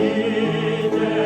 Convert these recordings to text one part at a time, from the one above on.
이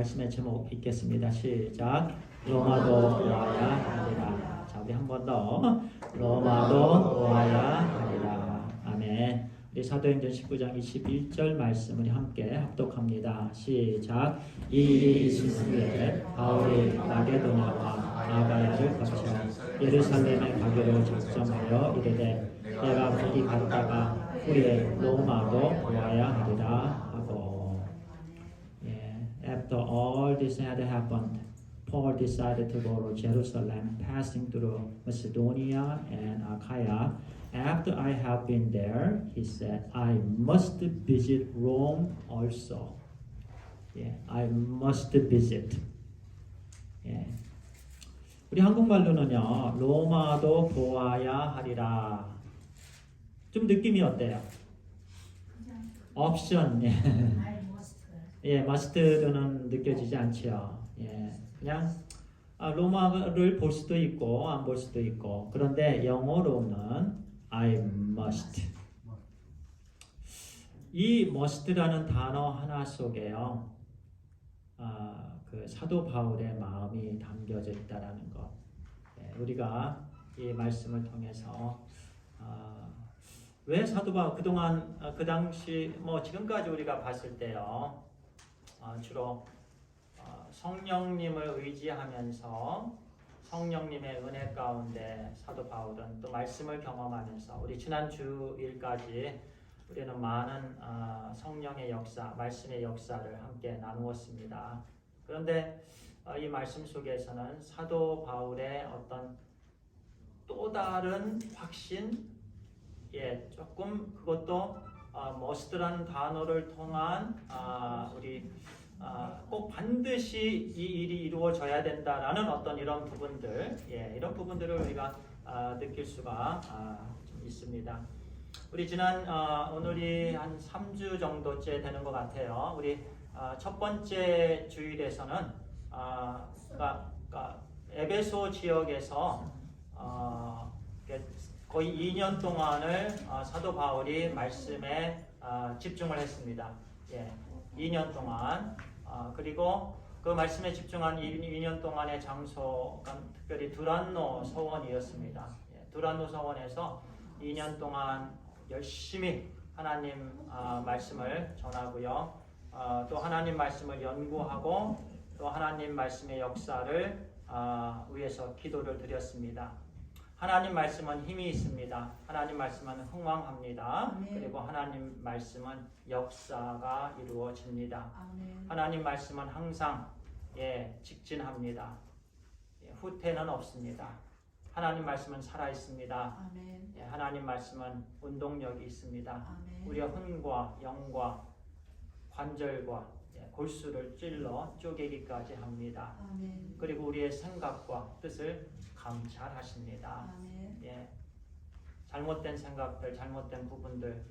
말씀의 제목 읽겠습니다. 시작. 로마도 보아야 하리라. 자, 우리 한 번 더. 로마도. 아멘. 우리 사도행전 19장 21절 말씀 우리 함께 합독합니다. 시작. 이 후에 바울이 마게도냐와 아가야를 거쳐 예루살렘에 가기로 작정하여 이르되 내가 거기 갔다가 후에 로마도 보아야 하리라 하고 Yeah. After all this had happened, Paul decided to go to Jerusalem, passing through Macedonia and Achaia. After I have been there, he said, I must visit Rome also. Yeah, I must visit. Yeah. 우리 한국말로는요, 로마도 보아야 하리라. 좀 느낌이 어때요? 옵션. 예. I must. 예, 마스터는 느껴지지 않지요. 예, 그냥 아, 로마를 볼 수도 있고 안 볼 수도 있고 그런데 영어로는 I must. 이 must라는 단어 하나 속에요. 아, 그 사도 바울의 마음이 담겨져 있다라는 것. 예, 우리가 이 말씀을 통해서 아, 왜 사도 바울 그동안 아, 그 당시 뭐 지금까지 우리가 봤을 때요. 어, 주로 어, 성령님을 의지하면서 성령님의 은혜 가운데 사도 바울은 또 말씀을 경험하면서 우리 지난 주일까지 우리는 많은 어, 성령의 역사, 말씀의 역사를 함께 나누었습니다. 그런데 어, 이 말씀 속에서는 사도 바울의 어떤 또 다른 확신, 예, 조금 그것도 어, 머스트라는 단어를 통한 아, 우리 아, 꼭 반드시 이 일이 이루어져야 된다라는 어떤 이런 부분들, 예, 이런 부분들을 우리가 아, 느낄 수가 아, 좀 있습니다. 우리 지난 어, 오늘이 한 3주 정도째 되는 것 같아요. 우리 아, 첫 번째 주일에서는 에베소 지역에서 어, 거의 2년 동안을 어, 사도 바울이 말씀에 어, 집중을 했습니다. 예, 2년 동안 어, 그리고 그 말씀에 집중한 2년 동안의 장소가 특별히 두란노 서원이었습니다. 예, 두란노 서원에서 2년 동안 열심히 하나님 어, 말씀을 전하고요. 어, 또 하나님 말씀을 연구하고 또 하나님 말씀의 역사를 어, 위해서 기도를 드렸습니다. 하나님 말씀은 힘이 있습니다. 하나님 말씀은 흥왕합니다. 아멘. 그리고 하나님 말씀은 역사가 이루어집니다. 아멘. 하나님 말씀은 항상 예, 직진합니다. 예, 후퇴는 없습니다. 하나님 말씀은 살아 있습니다. 아멘. 예, 하나님 말씀은 운동력이 있습니다. 아멘. 우리의 혼과 영과 관절과 예, 골수를 찔러 쪼개기까지 합니다. 아멘. 그리고 우리의 생각과 뜻을 감찰하십니다. 아멘. 예, 잘못된 생각들, 잘못된 부분들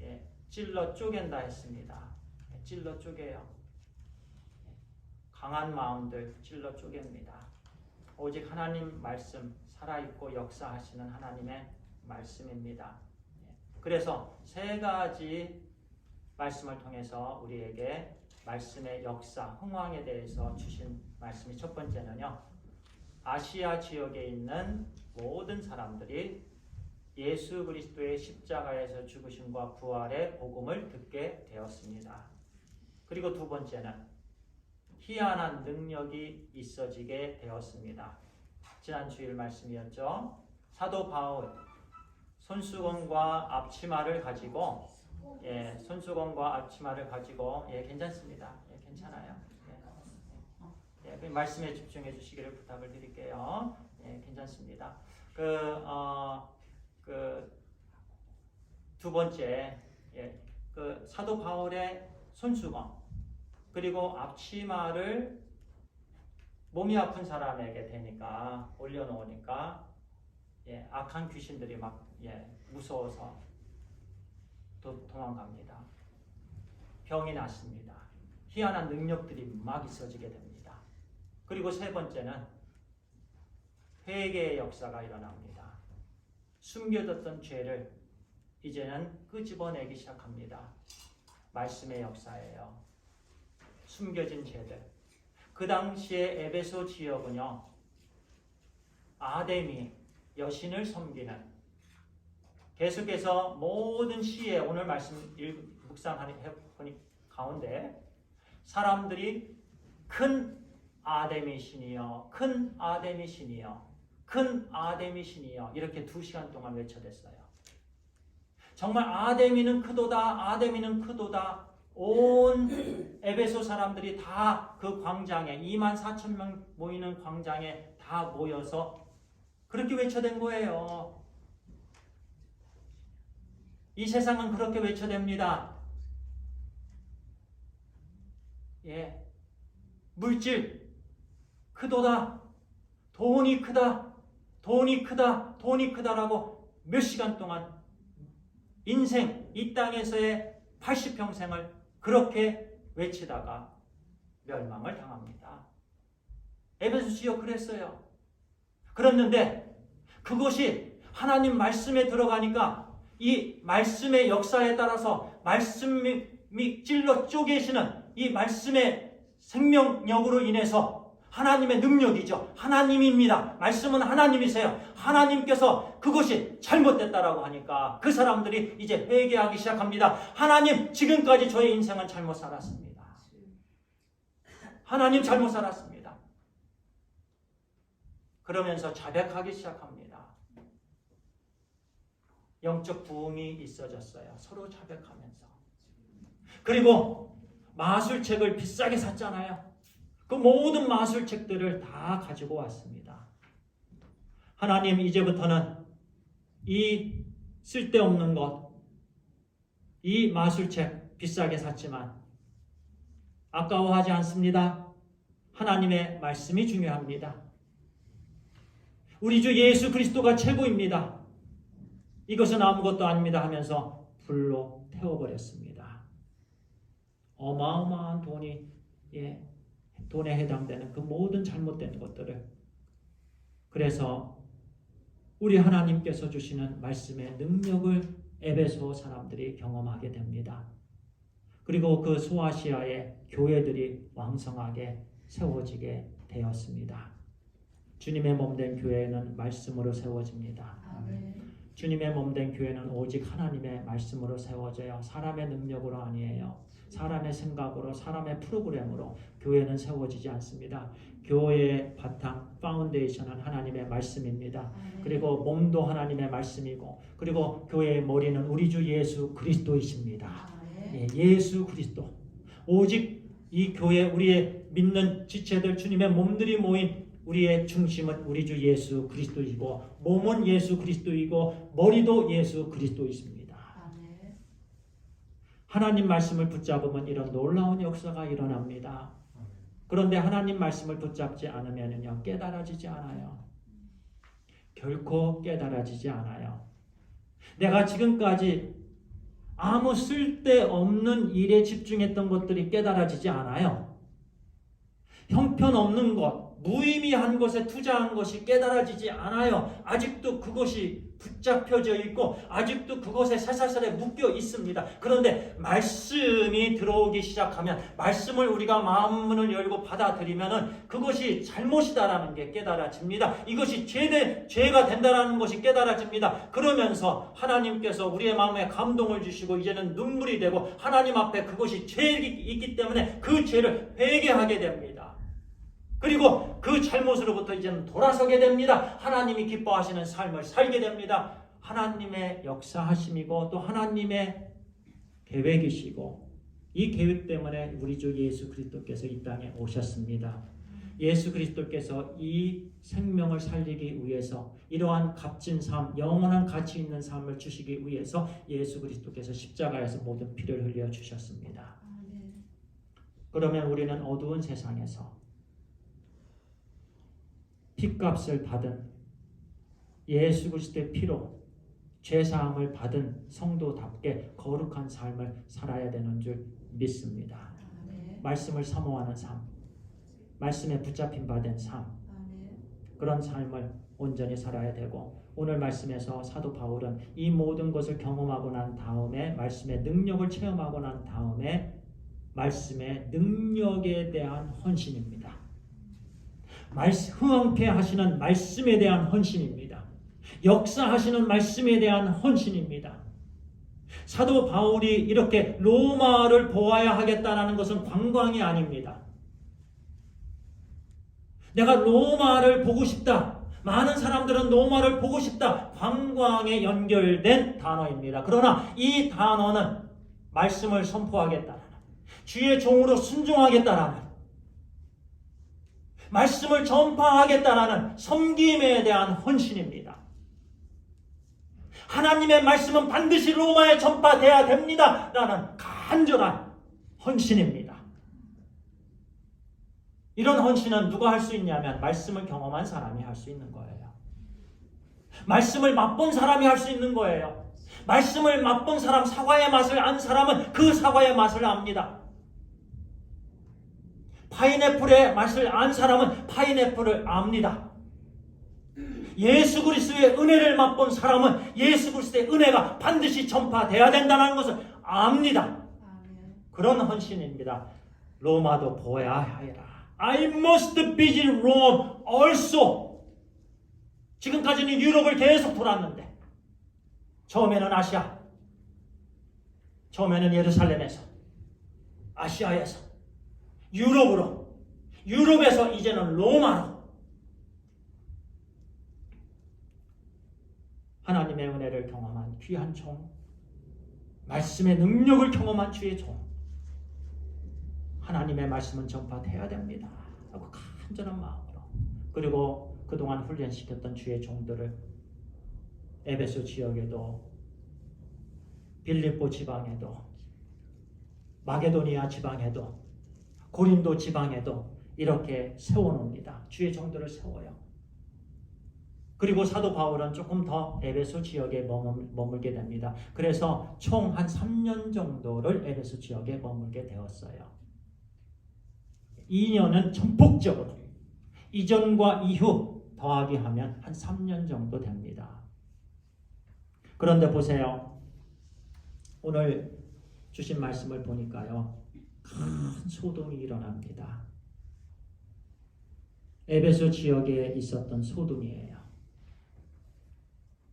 예, 찔러 쪼갠다 했습니다. 예, 찔러 쪼개요. 예, 강한 마음들 찔러 쪼갭니다. 오직 하나님 말씀 살아있고 역사하시는 하나님의 말씀입니다. 예, 그래서 세 가지 말씀을 통해서 우리에게 말씀의 역사, 흥왕에 대해서 주신 말씀이 첫 번째는요. 아시아 지역에 있는 모든 사람들이 예수 그리스도의 십자가에서 죽으심과 부활의 복음을 듣게 되었습니다. 그리고 두 번째는 희한한 능력이 있어지게 되었습니다. 지난 주일 말씀이었죠. 사도 바울 손수건과 앞치마를 가지고 예, 손수건과 앞치마를 가지고 예, 괜찮습니다. 예, 괜찮아요. 말씀에 집중해 주시기를 부탁을 드릴게요. 예, 괜찮습니다. 그, 어, 그, 두 번째, 예, 그 사도 바울의 손수건, 그리고 앞치마를 몸이 아픈 사람에게 대니까, 올려놓으니까, 예, 악한 귀신들이 막, 예, 무서워서 도, 도망갑니다. 병이 났습니다. 희한한 능력들이 막 있어지게 됩니다. 그리고 세 번째는 회개의 역사가 일어납니다. 숨겨뒀던 죄를 이제는 끄집어내기 시작합니다. 말씀의 역사예요. 숨겨진 죄들. 그 당시에 에베소 지역은요, 아데미, 여신을 섬기는 계속해서 모든 시에 오늘 말씀 해보니 가운데 사람들이 큰 아데미 신이여, 큰 아데미 신이여, 큰 아데미 신이여 이렇게 두 시간 동안 외쳐댔어요. 정말 아데미는 크도다, 아데미는 크도다. 온 에베소 사람들이 다 그 광장에 2만 4천 명 모이는 광장에 다 모여서 그렇게 외쳐댄 거예요. 이 세상은 그렇게 외쳐댑니다. 예. 물질, 크도다. 돈이 크다. 돈이 크다. 돈이 크다라고 몇 시간 동안 인생, 이 땅에서의 80평생을 그렇게 외치다가 멸망을 당합니다. 에베소 지역 그랬어요. 그랬는데 그것이 하나님 말씀에 들어가니까 이 말씀의 역사에 따라서 말씀이 찔러 쪼개시는 이 말씀의 생명력으로 인해서 하나님의 능력이죠. 하나님입니다. 말씀은 하나님이세요. 하나님께서 그것이 잘못됐다라고 하니까 그 사람들이 이제 회개하기 시작합니다. 하나님, 지금까지 저의 인생은 잘못 살았습니다. 하나님 잘못 살았습니다. 그러면서 자백하기 시작합니다. 영적 부흥이 있어졌어요. 서로 자백하면서. 그리고 마술책을 비싸게 샀잖아요. 그 모든 마술책들을 다 가지고 왔습니다. 하나님 이제부터는 이 쓸데없는 것, 이 마술책 비싸게 샀지만 아까워하지 않습니다. 하나님의 말씀이 중요합니다. 우리 주 예수 그리스도가 최고입니다. 이것은 아무것도 아닙니다 하면서 불로 태워버렸습니다. 어마어마한 돈이 예, 돈에 해당되는 그 모든 잘못된 것들을 그래서 우리 하나님께서 주시는 말씀의 능력을 에베소 사람들이 경험하게 됩니다. 그리고 그 소아시아의 교회들이 왕성하게 세워지게 되었습니다. 주님의 몸된 교회는 말씀으로 세워집니다. 주님의 몸된 교회는 오직 하나님의 말씀으로 세워져요. 사람의 능력으로 아니에요. 사람의 생각으로, 사람의 프로그램으로 교회는 세워지지 않습니다. 교회의 바탕, 파운데이션은 하나님의 말씀입니다. 그리고 몸도 하나님의 말씀이고, 그리고 교회의 머리는 우리 주 예수 그리스도이십니다. 예, 예수 그리스도. 오직 이 교회, 우리의 믿는 지체들, 주님의 몸들이 모인 우리의 중심은 우리 주 예수 그리스도이고, 몸은 예수 그리스도이고, 머리도 예수 그리스도이십니다. 하나님 말씀을 붙잡으면 이런 놀라운 역사가 일어납니다. 그런데 하나님 말씀을 붙잡지 않으면요 깨달아지지 않아요. 결코 깨달아지지 않아요. 내가 지금까지 아무 쓸데없는 일에 집중했던 것들이 깨달아지지 않아요. 형편없는 것, 무의미한 것에 투자한 것이 깨달아지지 않아요. 아직도 그것이 붙잡혀져 있고 아직도 그것에 살살살에 묶여 있습니다. 그런데 말씀이 들어오기 시작하면 말씀을 우리가 마음문을 열고 받아들이면은 그것이 잘못이다라는 게 깨달아집니다. 이것이 죄 죄가 된다라는 것이 깨달아집니다. 그러면서 하나님께서 우리의 마음에 감동을 주시고 이제는 눈물이 되고 하나님 앞에 그것이 죄이기 때문에 그 죄를 회개하게 됩니다. 그리고 그 잘못으로부터 이제는 돌아서게 됩니다. 하나님이 기뻐하시는 삶을 살게 됩니다. 하나님의 역사하심이고 또 하나님의 계획이시고 이 계획 때문에 우리 주 예수 그리스도께서 이 땅에 오셨습니다. 예수 그리스도께서 이 생명을 살리기 위해서 이러한 값진 삶, 영원한 가치 있는 삶을 주시기 위해서 예수 그리스도께서 십자가에서 모든 피를 흘려 주셨습니다. 그러면 우리는 어두운 세상에서 피값을 받은 예수 그리스도의 피로 죄 사함을 받은 성도답게 거룩한 삶을 살아야 되는 줄 믿습니다. 말씀을 사모하는 삶, 말씀에 붙잡힌 바 된 삶, 그런 삶을 온전히 살아야 되고 오늘 말씀에서 사도 바울은 이 모든 것을 경험하고 난 다음에 말씀의 능력을 체험하고 난 다음에 말씀의 능력에 대한 헌신입니다. 말씀, 흥황케 하시는 말씀에 대한 헌신입니다. 역사하시는 말씀에 대한 헌신입니다. 사도 바울이 이렇게 로마를 보아야 하겠다는 것은 관광이 아닙니다. 내가 로마를 보고 싶다. 많은 사람들은 로마를 보고 싶다. 관광에 연결된 단어입니다. 그러나 이 단어는 말씀을 선포하겠다는 주의 종으로 순종하겠다라는 말씀을 전파하겠다라는 섬김에 대한 헌신입니다. 하나님의 말씀은 반드시 로마에 전파돼야 됩니다. 라는 간절한 헌신입니다. 이런 헌신은 누가 할 수 있냐면 말씀을 경험한 사람이 할 수 있는 거예요. 말씀을 맛본 사람이 할 수 있는 거예요. 말씀을 맛본 사람, 사과의 맛을 안 사람은 그 사과의 맛을 압니다. 파인애플의 맛을 안 사람은 파인애플을 압니다. 예수 그리스도의 은혜를 맛본 사람은 예수 그리스도의 은혜가 반드시 전파돼야 된다는 것을 압니다. 그런 헌신입니다. 로마도 보아야 하리라. I must visit Rome also. 지금까지는 유럽을 계속 돌았는데 처음에는 아시아, 처음에는 예루살렘에서, 아시아에서, 유럽으로, 유럽에서 이제는 로마로 하나님의 은혜를 경험한 귀한 종, 말씀의 능력을 경험한 주의 종, 하나님의 말씀은 전파돼야 됩니다. 하고 간절한 마음으로. 그리고 그동안 훈련시켰던 주의 종들을 에베소 지역에도 빌립보 지방에도 마게도니아 지방에도 고린도 지방에도 이렇게 세워놓습니다. 주의 종들을 세워요. 그리고 사도 바울은 조금 더 에베소 지역에 머물게 됩니다. 그래서 총 한 3년 정도를 에베소 지역에 머물게 되었어요. 2년은 전폭적으로 이전과 이후 더하기 하면 한 3년 정도 됩니다. 그런데 보세요. 오늘 주신 말씀을 보니까요. 큰 소동이 일어납니다. 에베소 지역에 있었던 소동이에요.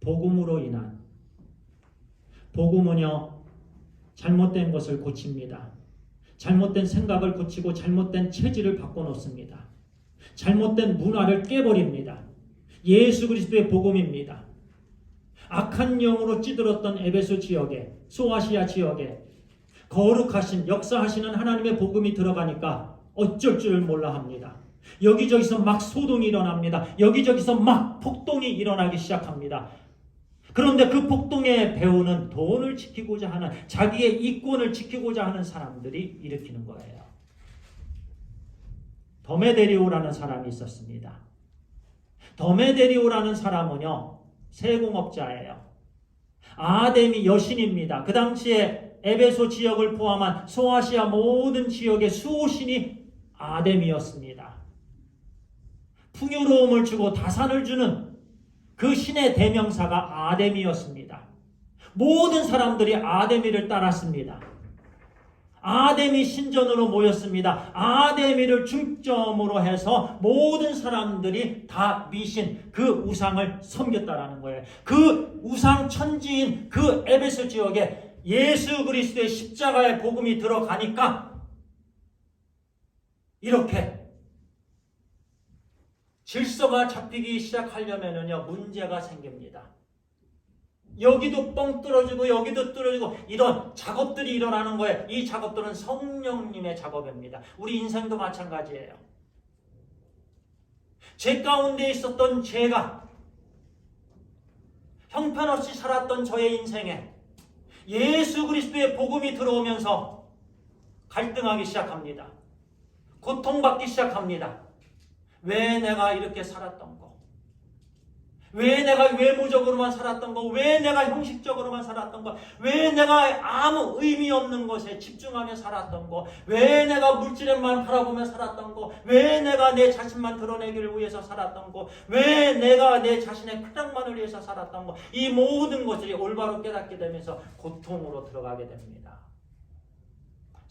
복음으로 인한 복음은요 잘못된 것을 고칩니다. 잘못된 생각을 고치고 잘못된 체질을 바꿔놓습니다. 잘못된 문화를 깨버립니다. 예수 그리스도의 복음입니다. 악한 영으로 찌들었던 에베소 지역에 소아시아 지역에 거룩하신 역사하시는 하나님의 복음이 들어가니까 어쩔 줄 몰라 합니다. 여기저기서 막 소동이 일어납니다. 여기저기서 막 폭동이 일어나기 시작합니다. 그런데 그 폭동의 배후는 돈을 지키고자 하는 자기의 이권을 지키고자 하는 사람들이 일으키는 거예요. 더메데리오라는 사람이 있었습니다. 더메데리오라는 사람은요 세공업자예요. 아데미 여신입니다. 그 당시에 에베소 지역을 포함한 소아시아 모든 지역의 수호신이 아데미였습니다. 풍요로움을 주고 다산을 주는 그 신의 대명사가 아데미였습니다. 모든 사람들이 아데미를 따랐습니다. 아데미 신전으로 모였습니다. 아데미를 중점으로 해서 모든 사람들이 다 미신 그 우상을 섬겼다라는 거예요. 그 우상 천지인 그 에베소 지역에 예수 그리스도의 십자가의 복음이 들어가니까 이렇게 질서가 잡히기 시작하려면은요 문제가 생깁니다. 여기도 뻥 뚫어지고 여기도 뚫어지고 이런 작업들이 일어나는 거예요. 이 작업들은 성령님의 작업입니다. 우리 인생도 마찬가지예요. 제 가운데 있었던 죄가 형편없이 살았던 저의 인생에 예수 그리스도의 복음이 들어오면서 갈등하기 시작합니다. 고통받기 시작합니다. 왜 내가 이렇게 살았던 거? 왜 내가 외모적으로만 살았던 거? 왜 내가 형식적으로만 살았던 거? 왜 내가 아무 의미 없는 것에 집중하며 살았던 거? 왜 내가 물질에만 바라보며 살았던 거? 왜 내가 내 자신만 드러내기를 위해서 살았던 거? 왜 내가 내 자신의 쾌락만을 위해서 살았던 거? 이 모든 것들이 올바로 깨닫게 되면서 고통으로 들어가게 됩니다.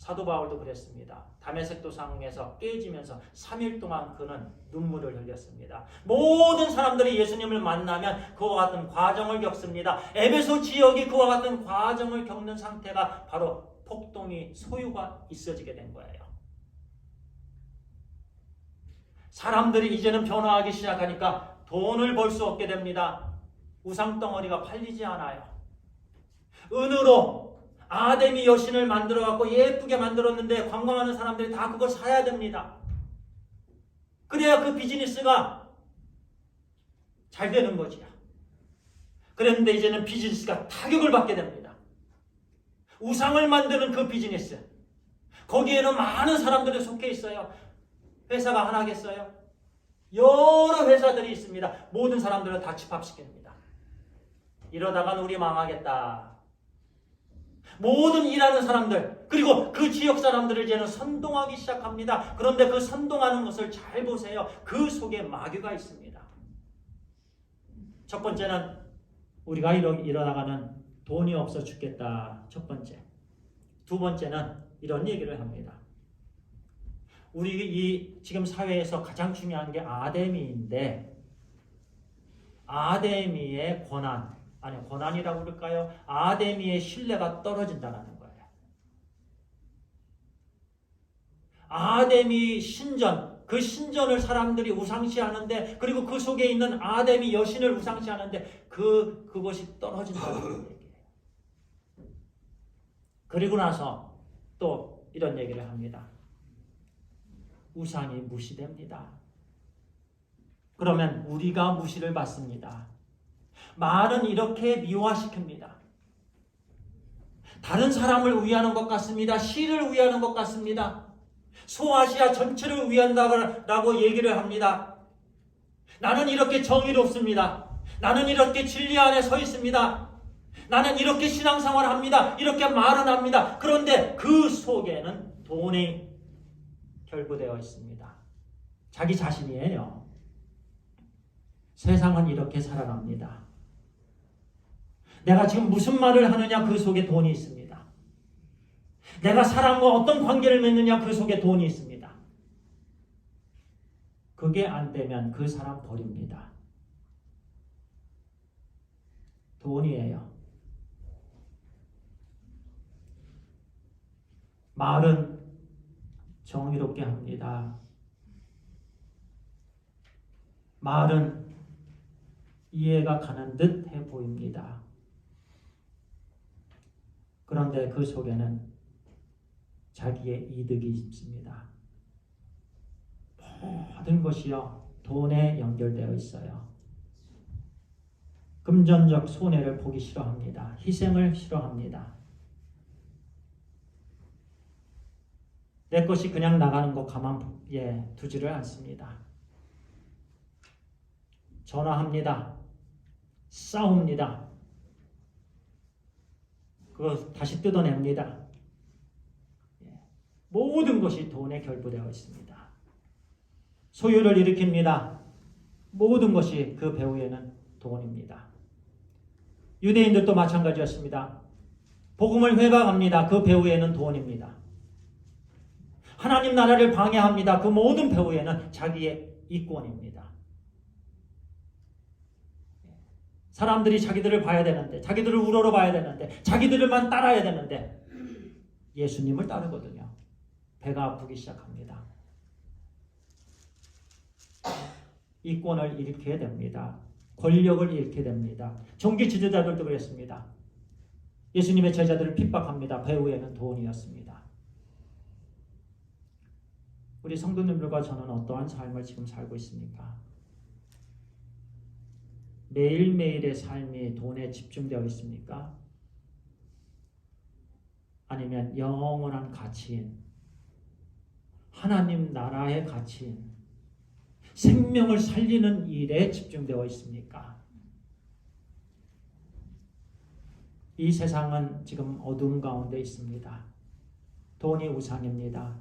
사도 바울도 그랬습니다. 담에색 도상에서 깨지면서 3일 동안 그는 눈물을 흘렸습니다. 모든 사람들이 예수님을 만나면 그와 같은 과정을 겪습니다. 에베소 지역이 그와 같은 과정을 겪는 상태가 바로 폭동이 소유가 있어지게 된 거예요. 사람들이 이제는 변화하기 시작하니까 돈을 벌 수 없게 됩니다. 우상덩어리가 팔리지 않아요. 은으로 아데미 여신을 만들어 갖고 예쁘게 만들었는데 관광하는 사람들이 다 그걸 사야 됩니다. 그래야 그 비즈니스가 잘 되는 거지요. 그랬는데 이제는 비즈니스가 타격을 받게 됩니다. 우상을 만드는 그 비즈니스. 거기에는 많은 사람들이 속해 있어요. 회사가 하나겠어요? 여러 회사들이 있습니다. 모든 사람들을 다 집합시킵니다. 이러다간 우리 망하겠다. 모든 일하는 사람들 그리고 그 지역 사람들을 이제는 선동하기 시작합니다. 그런데 그 선동하는 것을 잘 보세요. 그 속에 마귀가 있습니다. 첫 번째는 우리가 일어, 일어나가는 돈이 없어 죽겠다. 첫 번째. 두 번째는 이런 얘기를 합니다. 우리 이 지금 사회에서 가장 중요한 게 아데미인데 아데미의 권한 아니 고난이라고 그럴까요? 아데미의 신뢰가 떨어진다는 거예요. 아데미 신전 그 신전을 사람들이 우상시하는데 그리고 그 속에 있는 아데미 여신을 우상시하는데 그 그것이 떨어진다는 얘기예요. 그리고 나서 또 이런 얘기를 합니다. 우상이 무시됩니다. 그러면 우리가 무시를 받습니다. 말은 이렇게 미화시킵니다. 다른 사람을 위하는 것 같습니다. 시를 위하는 것 같습니다. 소아시아 전체를 위한다고 얘기를 합니다. 나는 이렇게 정의롭습니다. 나는 이렇게 진리 안에 서 있습니다. 나는 이렇게 신앙생활을 합니다. 이렇게 말은 합니다. 그런데 그 속에는 돈이 결부되어 있습니다. 자기 자신이에요. 세상은 이렇게 살아갑니다. 내가 지금 무슨 말을 하느냐 그 속에 돈이 있습니다. 내가 사람과 어떤 관계를 맺느냐 그 속에 돈이 있습니다. 그게 안 되면 그 사람 버립니다. 돈이에요. 말은 정의롭게 합니다. 말은 이해가 가는 듯해 보입니다. 그런데 그 속에는 자기의 이득이 있습니다. 모든 것이요 돈에 연결되어 있어요. 금전적 손해를 보기 싫어합니다. 희생을 싫어합니다. 내 것이 그냥 나가는 거 가만 예, 두지를 않습니다. 전화합니다. 싸웁니다. 그거 다시 뜯어냅니다. 예. 모든 것이 돈에 결부되어 있습니다. 소유를 일으킵니다. 모든 것이 그 배후에는 돈입니다. 유대인들도 마찬가지였습니다. 복음을 회방합니다. 그 배후에는 돈입니다. 하나님 나라를 방해합니다. 그 모든 배후에는 자기의 이권입니다. 사람들이 자기들을 봐야 되는데, 자기들을 우러러 봐야 되는데, 자기들만 따라야 되는데, 예수님을 따르거든요. 배가 아프기 시작합니다. 이권을 잃게 됩니다. 권력을 잃게 됩니다. 종교 지도자들도 그랬습니다. 예수님의 제자들을 핍박합니다. 배후에는 돈이었습니다. 우리 성도님들과 저는 어떠한 삶을 지금 살고 있습니까? 매일매일의 삶이 돈에 집중되어 있습니까? 아니면 영원한 가치인 하나님 나라의 가치인 생명을 살리는 일에 집중되어 있습니까? 이 세상은 지금 어둠 가운데 있습니다. 돈이 우상입니다.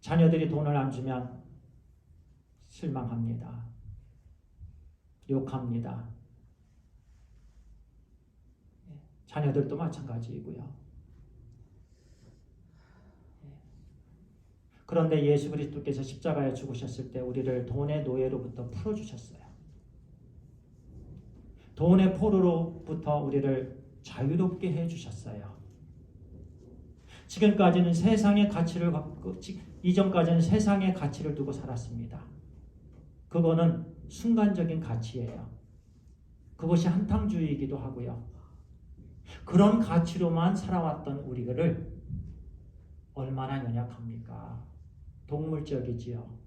자녀들이 돈을 안 주면 실망합니다. 욕합니다. 자녀들도 마찬가지이고요. 그런데 예수 그리스도께서 십자가에 죽으셨을 때 우리를 돈의 노예로부터 풀어주셨어요. 돈의 포로로부터 우리를 자유롭게 해주셨어요. 지금까지는 세상의 가치를 갖고 이전까지는 세상의 가치를 두고 살았습니다. 그거는 순간적인 가치예요. 그것이 한탕주의이기도 하고요. 그런 가치로만 살아왔던 우리를 얼마나 연약합니까? 동물적이지요.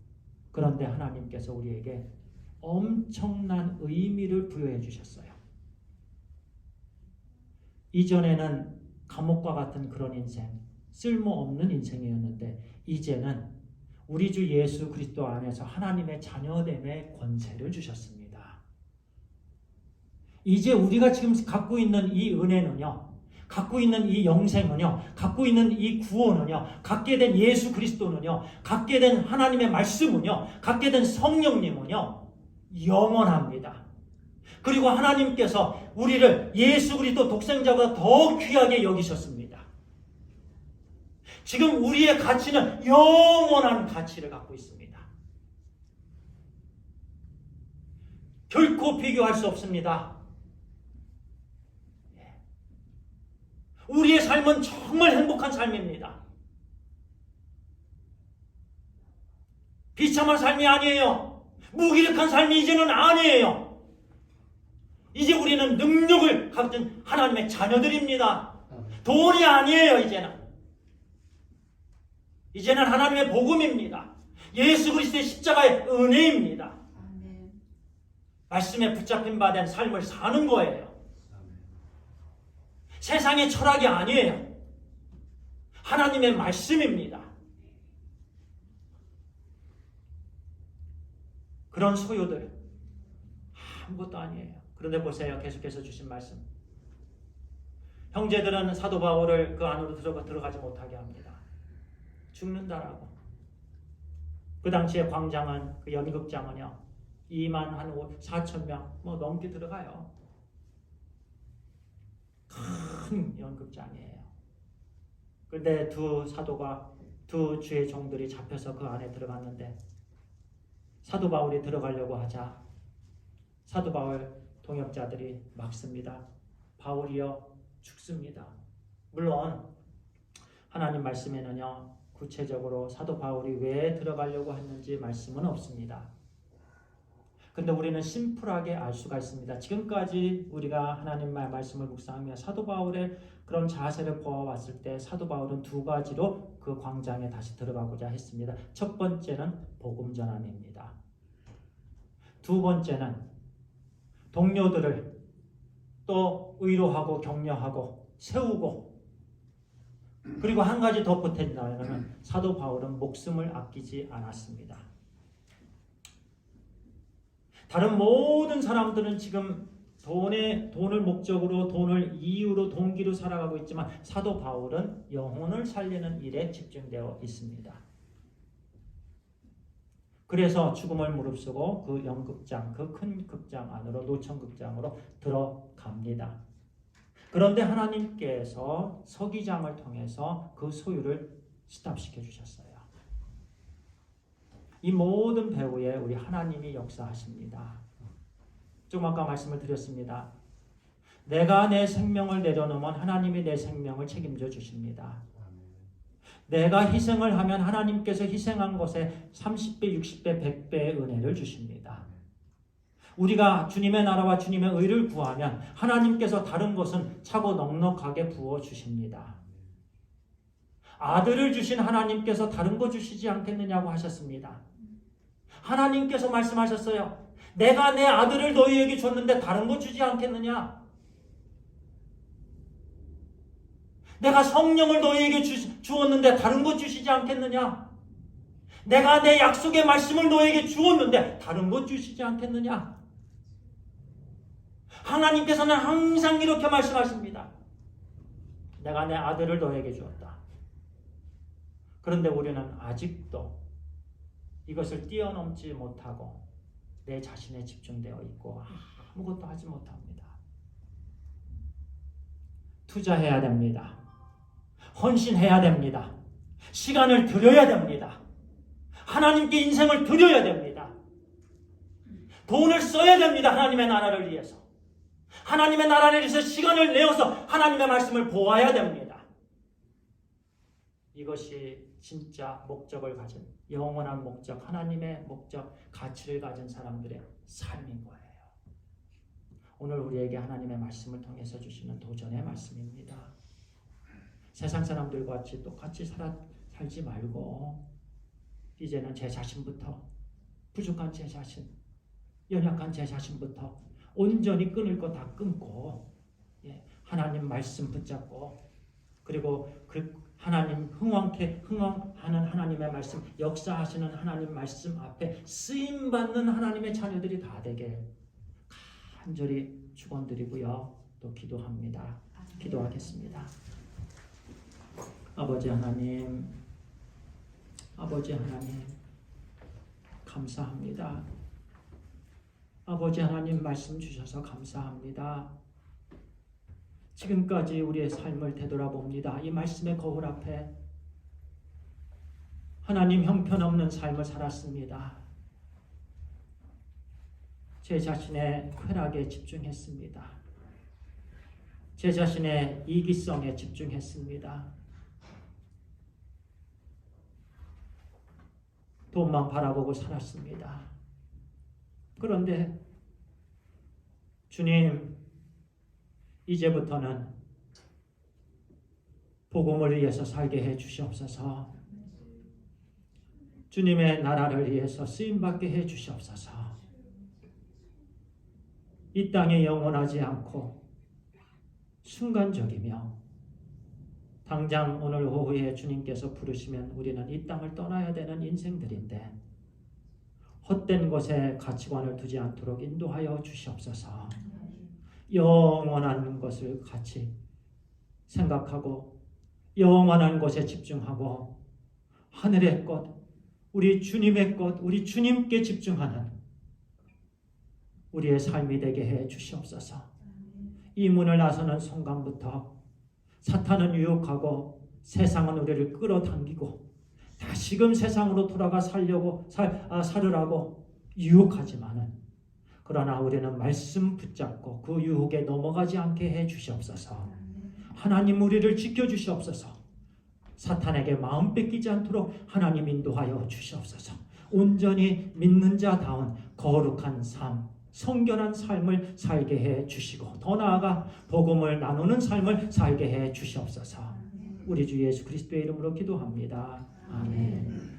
그런데 하나님께서 우리에게 엄청난 의미를 부여해 주셨어요. 이전에는 감옥과 같은 그런 인생, 쓸모없는 인생이었는데 이제는 우리 주 예수 그리스도 안에서 하나님의 자녀됨의 권세를 주셨습니다. 이제 우리가 지금 갖고 있는 이 은혜는요. 갖고 있는 이 영생은요, 갖고 있는 이 구원은요, 갖게 된 예수 그리스도는요, 갖게 된 하나님의 말씀은요, 갖게 된 성령님은요, 영원합니다. 그리고 하나님께서 우리를 예수 그리스도 독생자보다 더 귀하게 여기셨습니다. 지금 우리의 가치는 영원한 가치를 갖고 있습니다. 결코 비교할 수 없습니다. 우리의 삶은 정말 행복한 삶입니다. 비참한 삶이 아니에요. 무기력한 삶이 이제는 아니에요. 이제 우리는 능력을 가진 하나님의 자녀들입니다. 돈이 아니에요, 이제는. 이제는 하나님의 복음입니다. 예수 그리스도의 십자가의 은혜입니다. 말씀에 붙잡힌 바 된 삶을 사는 거예요. 세상의 철학이 아니에요. 하나님의 말씀입니다. 그런 소유들 아무것도 아니에요. 그런데 보세요. 계속해서 주신 말씀. 형제들은 사도 바울을 그 안으로 들어가 들어가지 못하게 합니다. 죽는다라고. 그 당시에 광장은 그 연극장은요. 2만 한 4천 명 뭐 넘게 들어가요. 큰 연극장이에요. 그런데 두 사도가 두 주의 종들이 잡혀서 그 안에 들어갔는데 사도 바울이 들어가려고 하자 사도 바울 동역자들이 막습니다. 바울이여 죽습니다. 물론 하나님 말씀에는요 구체적으로 사도 바울이 왜 들어가려고 했는지 말씀은 없습니다. 근데 우리는 심플하게 알 수가 있습니다. 지금까지 우리가 하나님의 말씀을 묵상하며 사도 바울의 그런 자세를 보아왔을 때 사도 바울은 두 가지로 그 광장에 다시 들어가고자 했습니다. 첫 번째는 복음 전함입니다. 두 번째는 동료들을 또 의로하고 격려하고 세우고 그리고 한 가지 더 보탠다면 사도 바울은 목숨을 아끼지 않았습니다. 다른 모든 사람들은 지금 돈의 돈을 목적으로 돈을 이유로 동기로 살아가고 있지만 사도 바울은 영혼을 살리는 일에 집중되어 있습니다. 그래서 죽음을 무릅쓰고 그 연극장, 그 큰 극장 안으로 노천극장으로 들어갑니다. 그런데 하나님께서 서기장을 통해서 그 소유를 스탑시켜 주셨어요. 이 모든 배후에 우리 하나님이 역사하십니다. 좀 아까 말씀을 드렸습니다. 내가 내 생명을 내려놓으면 하나님이 내 생명을 책임져 주십니다. 내가 희생을 하면 하나님께서 희생한 것에 30배, 60배, 100배의 은혜를 주십니다. 우리가 주님의 나라와 주님의 의를 구하면 하나님께서 다른 것은 차고 넉넉하게 부어 주십니다. 아들을 주신 하나님께서 다른 거 주시지 않겠느냐고 하셨습니다. 하나님께서 말씀하셨어요. 내가 내 아들을 너희에게 줬는데 다른 거 주지 않겠느냐? 내가 성령을 너희에게 주, 주었는데 다른 거 주시지 않겠느냐? 내가 내 약속의 말씀을 너에게 주었는데 다른 것 주시지 않겠느냐? 하나님께서는 항상 이렇게 말씀하십니다. 내가 내 아들을 너에게 주었다. 그런데 우리는 아직도 이것을 뛰어넘지 못하고 내 자신에 집중되어 있고 아무것도 하지 못합니다. 투자해야 됩니다. 헌신해야 됩니다. 시간을 들여야 됩니다. 하나님께 인생을 드려야 됩니다. 돈을 써야 됩니다. 하나님의 나라를 위해서. 하나님의 나라를 위해서 시간을 내어서 하나님의 말씀을 보아야 됩니다. 이것이 진짜 목적을 가진 영원한 목적, 하나님의 목적, 가치를 가진 사람들의 삶인 거예요. 오늘 우리에게 하나님의 말씀을 통해서 주시는 도전의 말씀입니다. 세상 사람들과 같이 똑같이 살아, 살지 말고 이제는 제 자신부터 부족한 제 자신, 연약한 제 자신부터 온전히 끊을 거 다 끊고 예, 하나님 말씀 붙잡고 그리고 그 하나님 흥왕케 흥왕하는 하나님의 말씀 역사하시는 하나님 말씀 앞에 쓰임 받는 하나님의 자녀들이 다 되게 간절히 축원드리고요 또 기도합니다. 기도하겠습니다. 아버지 하나님, 아버지 하나님, 감사합니다. 아버지 하나님 말씀 주셔서 감사합니다. 지금까지 우리의 삶을 되돌아봅니다. 이 말씀의 거울 앞에 하나님 형편없는 삶을 살았습니다. 제 자신의 쾌락에 집중했습니다. 제 자신의 이기성에 집중했습니다. 돈만 바라보고 살았습니다. 그런데 주님, 이제부터는 복음을 위해서 살게 해 주시옵소서. 주님의 나라를 위해서 쓰임 받게 해 주시옵소서. 이 땅에 영원하지 않고 순간적이며 당장 오늘 오후에 주님께서 부르시면 우리는 이 땅을 떠나야 되는 인생들인데 헛된 것에 가치관을 두지 않도록 인도하여 주시옵소서. 영원한 것을 같이 생각하고 영원한 것에 집중하고 하늘의 것, 우리 주님의 것, 우리 주님께 집중하는 우리의 삶이 되게 해 주시옵소서. 이 문을 나서는 순간부터 사탄은 유혹하고 세상은 우리를 끌어당기고 다시금 세상으로 돌아가 살려고 살, 아, 살으라고 유혹하지만은 그러나 우리는 말씀 붙잡고 그 유혹에 넘어가지 않게 해 주시옵소서. 하나님 우리를 지켜 주시옵소서. 사탄에게 마음 뺏기지 않도록 하나님 인도하여 주시옵소서. 온전히 믿는 자다운 거룩한 삶, 성결한 삶을 살게 해 주시고 더 나아가 복음을 나누는 삶을 살게 해 주시옵소서. 우리 주 예수 그리스도의 이름으로 기도합니다. 아멘.